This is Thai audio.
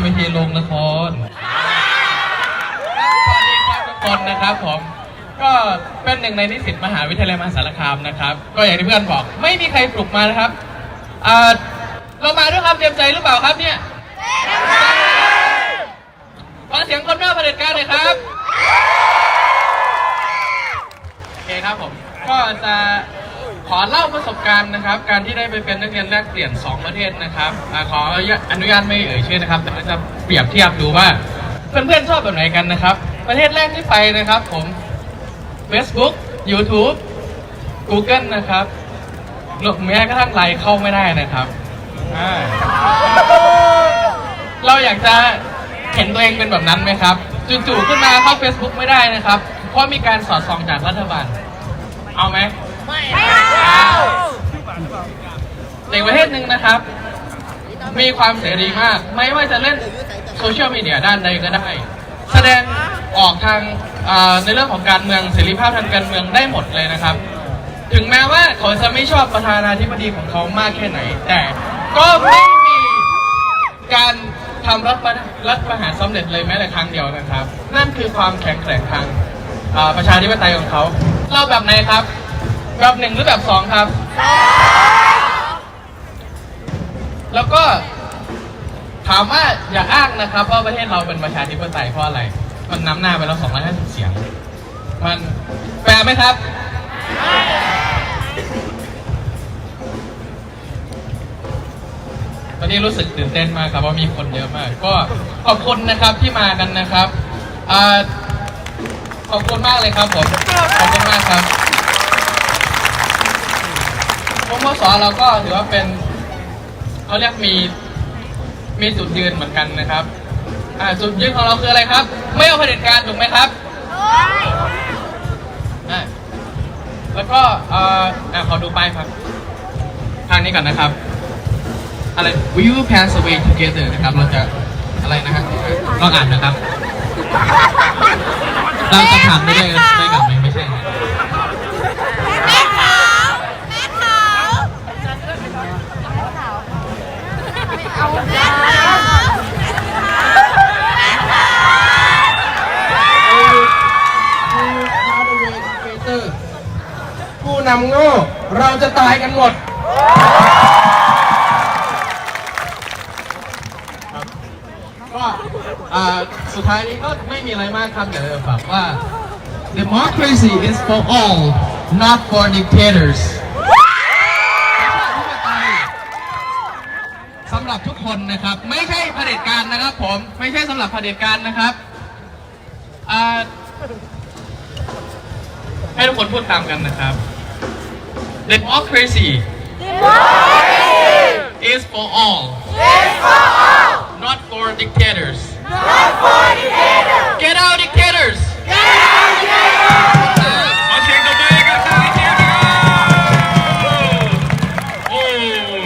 ไม่ใช่โรงละครสวัสดีครับทุกคนนะครับผม ก็เป็นหนึ่งในนิสิตมหาวิทยาลัยมหาสารคามนะครับ ก็อย่างที่เพื่อนบอก ไม่มีใครปลุกมานะครับอ่าเรามาด้วยความเตรียมใจหรือเปล่าครับเนี่ยฟังเสียงคนหน้าเผด็จการเลยครับ โอเคครับผม ก็จะ ขอเล่าประสบการณ์นะครับ การที่ได้ไปเป็นนักเรียนแลกเปลี่ยน 2 ประเทศนะครับอาขออนุญาตไม่เอ่ยชื่อนะครับ แต่ว่าจะเปรียบเทียบดูว่าเพื่อนๆชอบแบบไหนกันนะครับ ประเทศแรกที่ไปนะครับ ผม Facebook YouTube Google นะครับรวมแม้กระทั่งไลน์เข้าไม่ได้นะครับ เราอยากจะเห็นตัวเองเป็นแบบนั้นไหมครับจู่ๆขึ้นมาเข้า Facebook ไม่ได้นะครับ เพราะมีการสอดส่องจากรัฐบาล เอาไหม ไม่เอาในประเทศหนึ่งนะครับ มีความเสรีมาก ไม่ว่าจะเล่นโซเชียลมีเดียด้านใดก็ได้ แสดงออกทางในเรื่องของการเมืองเสรีภาพทางการเมืองได้หมดเลยนะครับ ถึงแม้ว่าเขาจะไม่ชอบประธานาธิบดีของเขามากแค่ไหน แต่ก็ไม่มีการทำรัฐประรัฐประหารสำเร็จเลยแม้แต่ครั้งเดียวนะครับ นั่นคือความแข็งแกร่งทางประชาธิปไตยของเขาเล่าแบบไหนครับ แบบหนึ่งหรือแบบสองครับ แล้วก็ถามว่าอย่าอ้างนะครับว่าประเทศเราเป็นประชาธิปไตยเพราะอะไร มันนำหน้าไปแล้ว250เสียง มันแปลไหมครับ ตอนนี้รู้สึกตื่นเต้นมากครับว่ามีคนเยอะมาก ก็ขอบคุณนะครับที่มากันนะครับอขอบคุณมากเลยครับผม ขอบคุณมากครับ วกมสเราก็ถือว่าเป็นเขาเรียกมีมีจุดยืนเหมือนกันนะครับอ่าจุดยืนของเราคืออะไรครับ ไม่เอาเผด็จการถูกไหมครับอ่าแล้วก็เอ่ออ่าขอดูป้ายครับทางนี้ก่อนนะครับ อะไร Will you pass away together นะครับเราจะอะไรนะครับลองอ่านนะครับเราจะถามได้ด้วยด้วยกันไหมไม่ใช่ ผู้นำโง่เราจะตายกันหมด ก็อ่าสุดท้ายนี้ก็ไม่มีอะไรมากครับ เดี๋ยวฝากว่า democracy is for all not for dictators คนนะครับ ไม่ใช่เผด็จการนะครับผมไม่ใช่สำหรับเผด็จการนะครับอ่าให้ทุกคนพูดตามกันนะครับ democracy is for all not for dictators Get out,